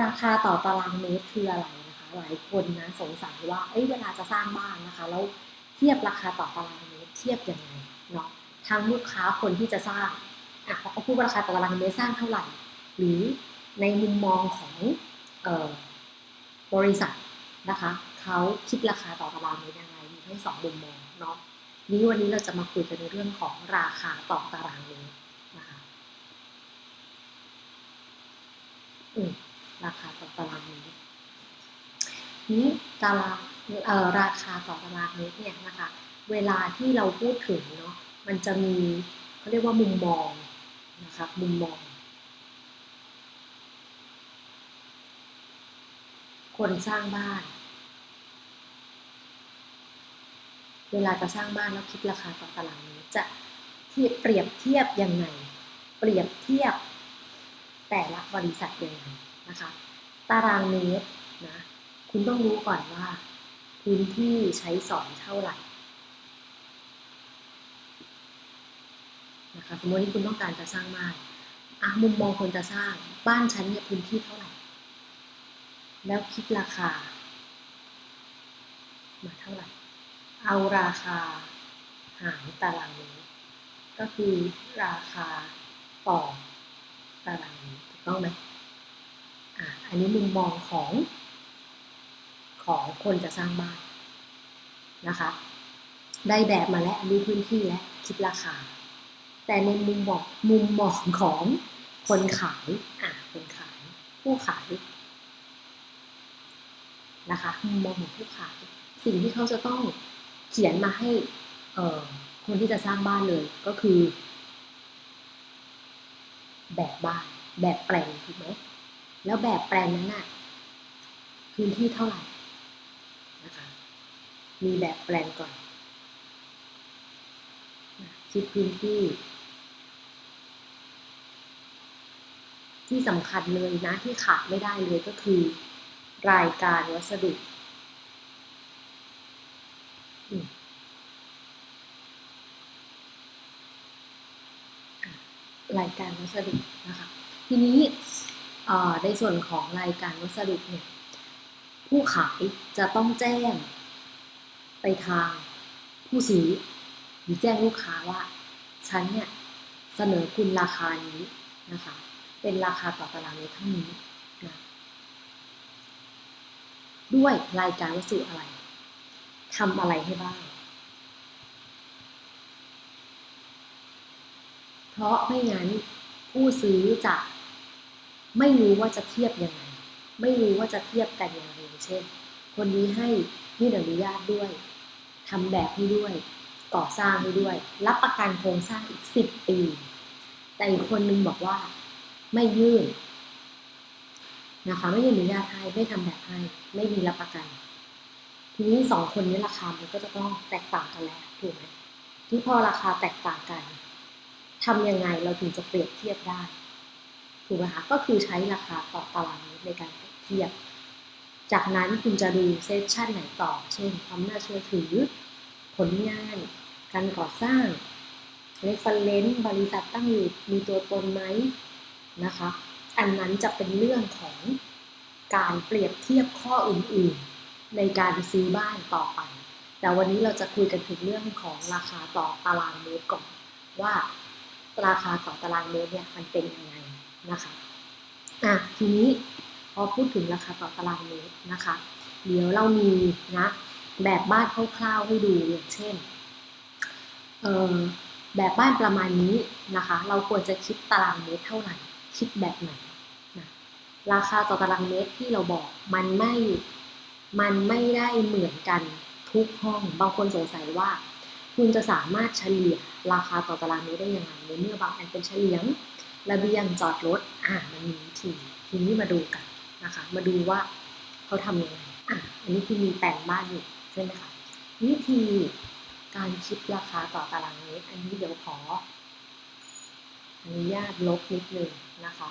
ราคาต่อตารางเมตรคืออะไรนะคะหลายคนนะสงสัยว่าเอ้ยเวลาจะสร้างบ้านนะคะ แล้วเทียบราคาต่อตารางเมตรเทียบยังไงเนาะทั้งลูกค้าคนที่จะสร้างอะเขาก็พูดว่าราคาต่อตารางเมตรสร้างเท่าไหร่ หรือในมุมมองของออบริษัทนะคะเขาคิดราคาต่อตารางเมตรยังไงมีทั้งสองมุมมองเนาะนี้วันนี้เราจะมาคุยกันในเรื่องของราคาต่อตารางเมตรนะคะอืม ราคาต่อตารางเมตรนี้ตารางราคาต่อตารางเมตรเนี่ยนะคะ เวลาที่เราพูดถึงเนาะมันจะมีเขาเรียกว่ามุมมองนะคะมุมมอง คนสร้างบ้าน เวลาจะสร้างบ้านแล้วคิดราคาต่อตารางเมตรจะที่เปรียบเทียบยังไง เปรียบเทียบแต่ละบริษัทยังไง นะคะ ตารางเมตรนะคุณต้องรู้ก่อนว่า พื้นที่ใช้สอยเท่าไหร่นะคะสมมติที่คุณต้องการจะสร้างบ้านอะมุมมองคนจะสร้างบ้านฉันเนี่ยพื้นที่เท่าไหร่ แล้วคิดราคา มาเท่าไหร่ เอาราคาหารตารางเมตรก็คือราคาต่อตารางเมตรถูกต้องไหม อันนี้มุมมองของของคนจะสร้างบ้านนะคะ ได้แบบมาแล้วรู้พื้นที่และคิดราคา แต่ในมุมมองมุมมองของคนขายอะคนขายผู้ขายนะคะมุมมองของผู้ขายสิ่งที่เขาจะต้องเขียนมาให้เอ่อคนที่จะสร้างบ้านเลยก็คือ แบบบ้าน แบบแปลนถูกไหม แล้วแบบแปลนนั้นน่ะพื้นที่เท่าไหร่นะคะ มีแบบแปลนก่อน คิดพื้นที่ ที่สำคัญเลยนะที่ขาดไม่ได้เลยก็คือ รายการวัสดุรายการวัสดุนะคะ ทีนี้ ในส่วนของรายการวัสดุเนี่ยผู้ขายจะต้องแจ้ง ไปทางผู้ซื้อหรือแจ้งลูกค้าว่าฉันเนี่ยเสนอคุณราคานี้นะคะ เป็นราคาต่อตารางเมตรเท่านี้นะด้วยรายการวัสดุอะไรทำอะไรให้บ้าง เพราะไม่งั้นผู้ซื้อจะ ไม่รู้ว่าจะเทียบยังไง ไม่รู้ว่าจะเทียบกันยังไงเช่น คนนี้ให้ยื่นอนุญาตด้วยทำแบบให้ด้วย ก่อสร้างให้ด้วย รับประกันโครงสร้างอีกสิบปี แต่อีกคนนึงบอกว่า ไม่ยื่นนะคะไม่ยื่นอนุญาตให้ไม่ทำแบบให้ไม่มีรับประกัน ทีนี้สองคนนี้ราคามันก็จะต้องแตกต่างกันแล้วถูกไหมที่พอราคาแตกต่างกันทำยังไงเราถึงจะเปรียบเทียบได้ ถูกไหมคะก็คือใช้ราคาต่อตารางเมตรในการเปรียบเทียบ จากนั้นคุณจะดูเซสชันไหนต่อ เช่น ความน่าเชื่อถือ ผลงาน การก่อสร้างเรฟเฟรนซ์บริษัทตั้งอยู่มีตัวตนไหมนะคะ อันนั้นจะเป็นเรื่องของการเปรียบเทียบข้ออื่นๆ ในการซื้อบ้านต่อไป แต่วันนี้เราจะคุยกันถึงเรื่องของราคาต่อตารางเมตรก่อนว่าราคาต่อตารางเมตรเนี่ยมันเป็นยังไง นะคะอะทีนี้พอพูดถึงราคาต่อตารางเมตรนะคะ เดี๋ยวเรามีนะแบบบ้านคร่าวๆให้ดูอย่างเช่นเอ่อแบบบ้านประมาณนี้นะคะ เราควรจะคิดตารางเมตรเท่าไหร่คิดแบบไหนนะราคาต่อตารางเมตรที่เราบอกมันไม่มันไม่ได้เหมือนกันทุกห้อง บางคนสงสัยว่า คุณจะสามารถเฉลี่ยราคาต่อตารางเมตรได้ยังไงในเมื่อบางอันเป็นเฉลี่ยง ระเบียงจอดรถอ่ามันมีวิธีทีนี้มาดูกันนะคะ มาดูว่าเขาทำยังไงอะอันนี้คือมีแปลนบ้านอยู่ใช่ไหมคะวิธีการคิดราคาต่อตารางเมตรอันนี้เดี๋ยวขออนุญาตลบนิดนึงนะคะ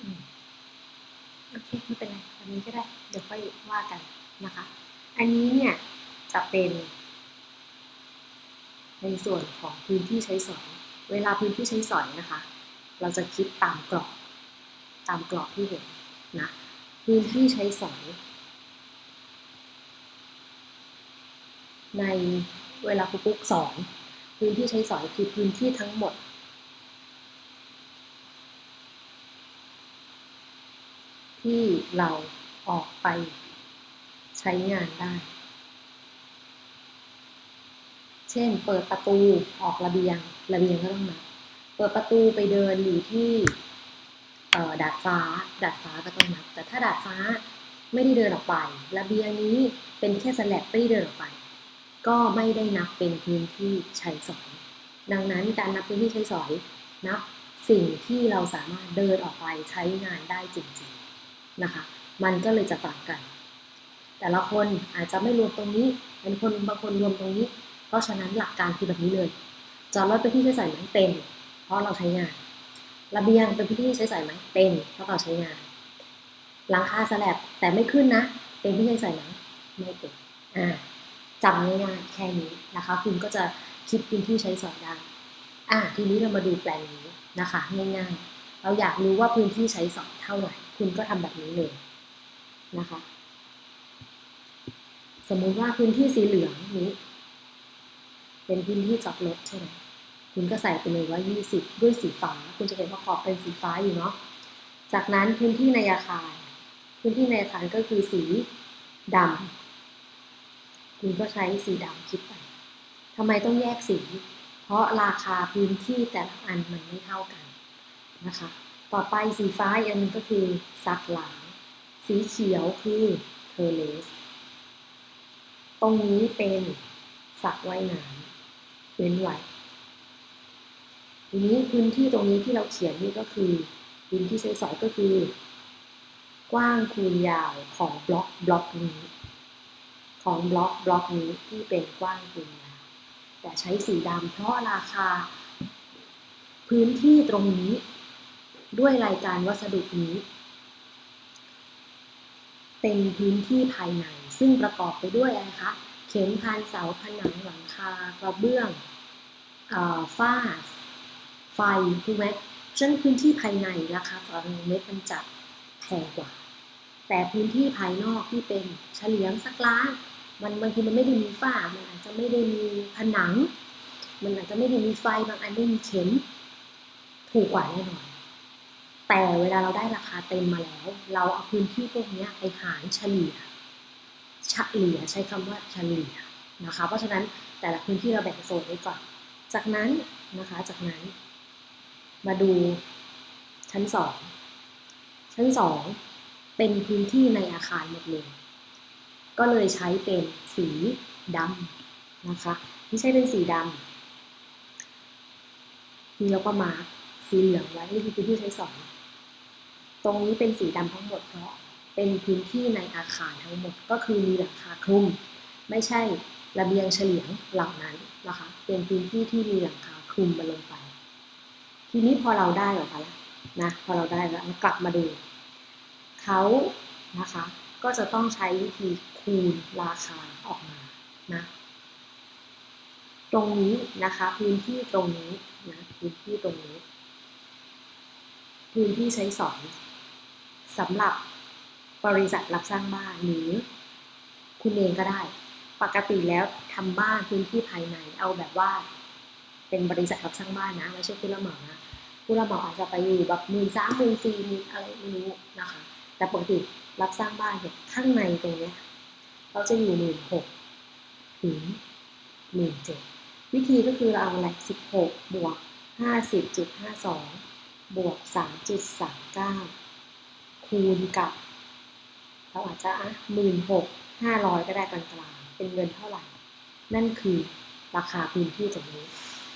อืมโอเคไม่เป็นไรอันนี้ก็ได้ เดี๋ยวค่อยว่ากัน นะคะ อันนี้เนี่ยจะเป็น ในส่วนของพื้นที่ใช้สอย เวลาพื้นที่ใช้สอยนะคะ เราจะคิดตามกรอบ ตามกรอบที่เห็นนะ พื้นที่ใช้สอย ในเวลาครูปุ๊กสอนพื้นที่ใช้สอยคือพื้นที่ทั้งหมดที่เราออกไป ใช้งานได้ เช่น เปิดประตูออกระเบียง ระเบียงก็ต้องนับ เปิดประตูไปเดินอยู่ที่ดาดฟ้า ดาดฟ้าก็ต้องนับ แต่ถ้าดาดฟ้าไม่ได้เดินออกไประเบียงนี้เป็นแค่สแลบไม่ได้เดินออกไป ก็ไม่ได้นับเป็นพื้นที่ใช้สอยดังนั้นการนับพื้นที่ใช้สอย นับสิ่งที่เราสามารถเดินออกไปใช้งานได้จริงๆนะคะ มันก็เลยจะต่างกัน แต่ละคนอาจจะไม่รวมตรงนี้เป็นคนบางคนรวมตรงนี้ เพราะฉะนั้นหลักการคือแบบนี้เลยจอดรถเป็นที่ใช้สอยไหมเป็น เพราะเราใช้งาน ระเบียงเป็นพื้นที่ใช้สอยไหมเป็น เพราะเราใช้งานหลังคาสแลบแต่ไม่ขึ้นนะ เป็นที่ใช้สอยไหมไม่เป็นอ่าจำง่ายๆแค่นี้นะคะ คุณก็จะคิดพื้นที่ใช้สอยได้อะทีนี้เรามาดูแปลนนี้นะคะ ง่ายๆ เราอยากรู้ว่าพื้นที่ใช้สอยเท่าไหร่ คุณก็ทำแบบนี้เลยนะคะ สมมุติว่าพื้นที่สีเหลืองนี้ เป็นพื้นที่จอดรถใช่ไหมคุณก็ใส่ไปเลยว่า 20 ด้วยสีฟ้า คุณจะเห็นว่าขอบเป็นสีฟ้าอยู่เนาะ จากนั้นพื้นที่ในอาคาร พื้นที่ในอาคารก็คือสีดำ คุณก็ใช้สีดำคิดไปทำไมต้องแยกสี เพราะราคาพื้นที่แต่ละอันมันไม่เท่ากันนะคะ ต่อไปสีฟ้าอีกอันนึงก็คือซักลาง สีเขียวคือเทเลส ตรงนี้เป็นสระว่ายน้ำเว้นไว้ทีนี้พื้นที่ตรงนี้ที่เราเขียนนี่ก็คือ พื้นที่ใช้สอยก็คือ กว้างคูณยาวของบล็อกบล็อกนี้ ของบล็อกบล็อกนี้ที่เป็นกว้างคูณยาวแต่ใช้สีดำเพราะราคา พื้นที่ตรงนี้ ด้วยรายการวัสดุนี้ เป็นพื้นที่ภายใน ซึ่งประกอบไปด้วยอะไรคะ เข็มพันเสาผนังหลังคากระเบื้องฝ้า ไฟถูกไหมฉะนั้นพื้นที่ภายในราคาต่อตารางเมตรมันจะแพงกว่า แต่พื้นที่ภายนอกที่เป็นเฉลียงสักล้าน มันบางทีมันไม่ได้มีฝ้า มันอาจจะไม่ได้มีผนัง มันอาจจะไม่ได้มีไฟบางอันไม่มีเข็ม ถูกกว่าแน่นอน แต่เวลาเราได้ราคาเต็มมาแล้ว เราเอาพื้นที่พวกนี้ไปหารเฉลี่ยเฉลี่ยใช้คำว่าเฉลี่ยนะคะ เพราะฉะนั้นแต่ละพื้นที่เราแบ่งโซนไว้ก่อน จากนั้นนะคะ จากนั้น มาดูชั้นสองชั้นสองเป็นพื้นที่ในอาคารหมดเลย ก็เลยใช้เป็นสีดำนะคะที่ใช้เป็นสีดำนี่เราก็มาสีเหลืองไว้นี่คือพื้นที่ใช้สอย ตรงนี้เป็นสีดำทั้งหมดเพราะเป็นพื้นที่ในอาคารทั้งหมดก็คือมีหลังคาคลุม ไม่ใช่ระเบียงเฉลียงเหล่านั้นนะคะ เป็นพื้นที่ที่มีหลังคาคลุมมาลงไป ทีนี้พอเราได้ออกมาแล้วนะพอเราได้แล้วกลับมาดูเขานะคะก็จะต้องใช้วิธีคูณราคาออกมานะตรงนี้นะคะพื้นที่ตรงนี้นะพื้นที่ตรงนี้ พื้นที่ใช้สอย สำหรับบริษัทรับสร้างบ้านหรือคุณเองก็ได้ ปกติแล้วทำบ้านพื้นที่ภายในเอาแบบว่า เป็นบริษัทรับสร้างบ้านนะไม่ใช่ผู้รับเหมานะผู้รับเหมาอาจจะไปอยู่แบบหมื่นสามหมื่นสี่หมื่นอะไรไม่รู้นะคะ แต่ปกติรับสร้างบ้านเนี่ยข้างในตรงเนี้ยเราจะอยู่หมื่นหกถึงหมื่นเจ็ดวิธีก็คือเราเอาแหลกสิบหกบวกห้าสิบจุดห้าสองบวกสามจุดสามเก้า คูณกับ เราอาจจะอะหมื่นหกห้าร้อยก็ได้กลางๆเป็นเงินเท่าไหร่ นั่นคือราคาพื้นที่ตรงนี้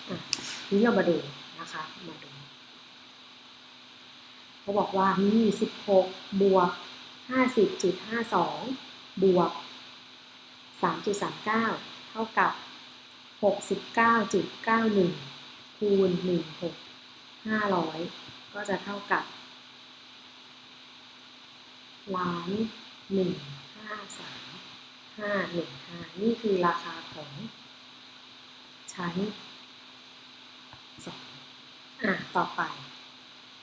อะนี้เรามาดูนะคะมาดูเขาบอกว่ามีสิบหกบวกห้าสิบจุดห้าสองบวกสามจุดสามเก้าเท่ากับหกสิบเก้าจุดเก้าหนึ่งคูณหนึ่งหกห้าร้อยก็จะเท่ากับ ล้านหนึ่งห้าสามห้าหนึ่งห้านี่คือราคาของชั้นสองอะต่อไป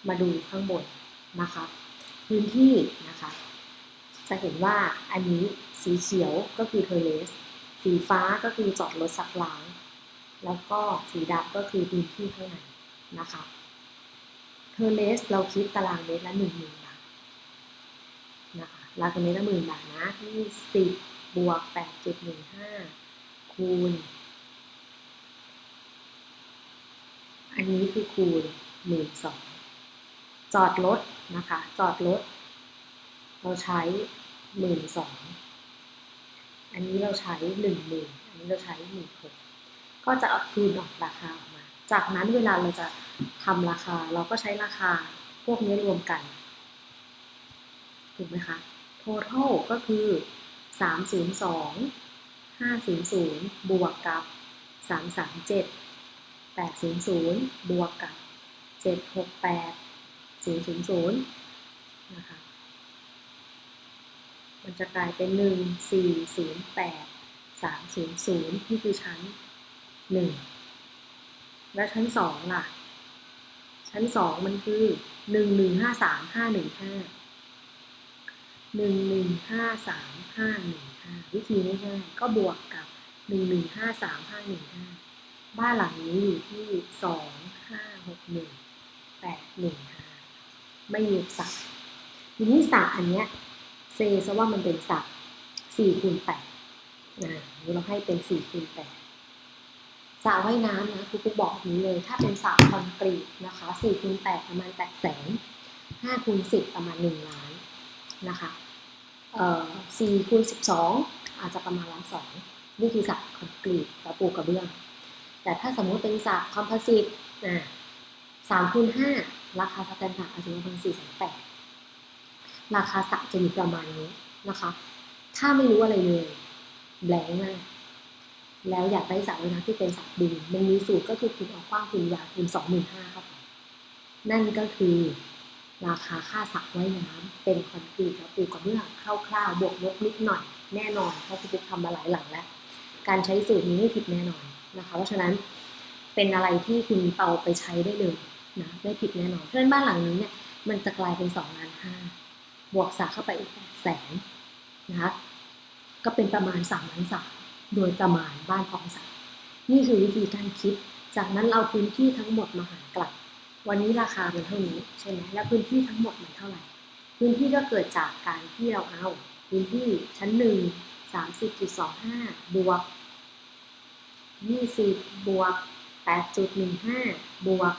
มาดูข้างบนนะคะพื้นที่นะคะ จะเห็นว่าอันนี้สีเขียวก็คือเทอร์เลส สีฟ้าก็คือจอดรถสักล้าง แล้วก็สีดำก็คือพื้นที่ข้างในนะคะเทอร์เลสเราคิดตารางเมตรละหนึ่งหมื่น บาทนะคารางเมตรละหมื่นบาทนะที่สิบบวกแปดจุดหนึ่งห้าคูณ อันนี้คือคูณหมื่นสองจอดรถนะคะ จอดรถเราใช้หมื่นสองอันนี้เราใช้หนึ่งหมื่นอันนี้เราใช้หมื่นหกก็จะเอาคูณออกราคาออกมา จากนั้นเวลาเราจะทำราคาเราก็ใช้ราคาพวกนี้รวมกัน ถูกไหมคะ total ก็คือ 302 500 บวกกับ 337 800 บวกกับ 768 000 นะคะ มันจะกลายเป็น 1 4 0 8 3 0 0 นี่คือชั้น 1 แล้วชั้น 2 ล่ะ ชั้น 2 มันคือ 1 1 5 3 5 1 5 หนึ่งหนึ่งห้าสามห้าหนึ่งห้าวิธีง่ายๆก็บวกกับหนึ่งหนึ่งห้าสามห้าหนึ่งห้าบ้านหลังนี้อยู่ที่สองห้าหกหนึ่งแปดหนึ่งห้าไม่รวมสักทีนี้สักอันเนี้ยเซซะว่ามันเป็นสักสี่คูณแปดนะเราให้เป็นสี่คูณแปดสระว่ายน้ำนะครูปุ๊กบอกแบบนี้เลย ถ้าเป็นสระคอนกรีตนะคะสี่คูณแปดประมาณแปดแสนห้าคูณสิบประมาณหนึ่งล้าน นะคะเอ่อสี่คูณสิบสอาจจะประมาณล้านสองนี่คือสระคอนกรีตแล้วปูกระเบื้อง แต่ถ้าสมมุติเป็นสระคอมโพสิตอ่าสามคูณห้าราคาสแตนดาร์ดอาจจะประมาณสี่แสนแปดราคาสระจะอยู่ประมาณนี้นะคะ ถ้าไม่รู้อะไรเลยแบงค์มาก แล้วอยากได้สระว่ายน้ำที่เป็นสระบูนมันมีสูตรก็คือคูณออกกว้างคูณยาวคูณสองหมื่นห้าครับ นั่นก็คือ ราคาค่าสระว่ายน้ำเป็นคอนกรีตและปูกระเบื้องคร่าวๆบวกลบนิดหน่อยแน่นอนเพราะคุณปุ๊กทำมาหลายหลังแล้วการใช้สูตรนี้ไม่ผิดแน่นอนนะคะเพราะฉะนั้นเป็นอะไรที่คุณเอาไปใช้ได้เลยนะไม่ผิดแน่นอนเพราะฉะนั้นบ้านหลังนี้เนี่ยมันจะกลายเป็นสองล้านห้าบวกสระเข้าไปอีกแปดแสนนะคะก็เป็นประมาณสามล้านสามโดยประมาณบ้านพร้อมสระนี่คือวิธีการคิด จากนั้นเราพื้นที่ทั้งหมดมาหารกลับ วันนี้ราคาเป็นเท่านี้ใช่ไหมแล้วพื้นที่ทั้งหมดมันเท่าไหร่ พื้นที่ก็เกิดจากการที่เราเอา พื้นที่ชั้นหนึ่งสามสิบจุดสองห้าบวกยี่สิบบวกแปดจุดหนึ่งห้าบวก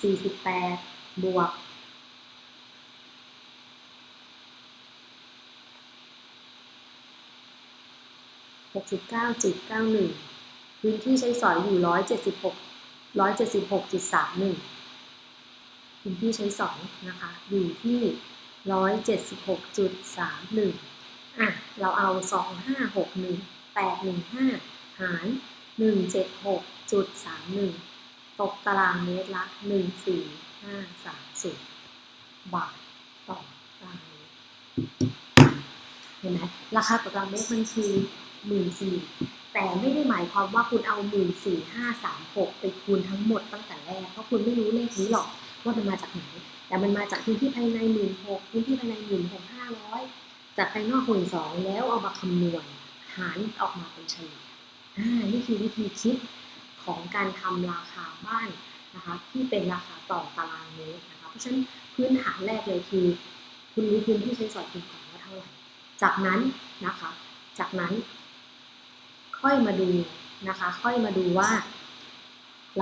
สี่สิบแปดบวกหกสิบเก้าจุดเก้าหนึ่งพื้นที่ใช้สอยอยู่ร้อยเจ็ดสิบหกร้อยเจ็ดสิบหกจุดสามหนึ่ง พื้นที่ใช้สองนะคะ อยู่ที่ร้อยเจ็ดสิบหกจุดสามหนึ่งอะ เราเอาสองห้าหกหนึ่งแปดหนึ่งห้าหารหนึ่งเจ็ดหกจุดสามหนึ่งตกตารางเมตรละหนึ่งสี่ห้าสามศูนย์บาทต่อตารางเมตรเห็นไหมราคาต่อตารางเมตรมันคือหมื่นสี่แต่ไม่ได้หมายความว่าคุณเอาหมื่นสี่ห้าสามหกไปคูณทั้งหมดตั้งแต่แรก เพราะคุณไม่รู้เลขนี้หรอก ว่ามันมาจากไหน แต่มันมาจากพื้นที่ภายในหมื่นหกพื้นที่ภายในหมื่นหกห้าร้อยจากภายนอกหมื่นสองแล้วเอามาคำนวณหารออกมาเป็นเฉลี่ยอ่านี่คือวิธีคิดของการทำราคาบ้านนะคะที่เป็นราคาต่อตารางเมตรนะคะเพราะฉะนั้นพื้นฐานแรกเลยคือ คุณรู้พื้นที่ใช้สอยคุณก่อนว่าเท่าไหร่จากนั้นนะคะ จากนั้น ค่อยมาดูนะคะ ค่อยมาดูว่า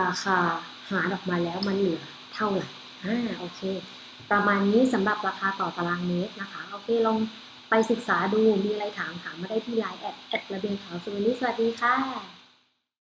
ราคาหารออกมาแล้วมันเหลือ เท่าไหร่อ่าโอเค ประมาณนี้สำหรับราคาต่อตารางเมตรนะคะ โอเคลองไปศึกษาดูมีอะไรถามถามมาได้ที่ไลน์แอดแอดระเบียงขาวสุวรรณสวัสดีค่ะ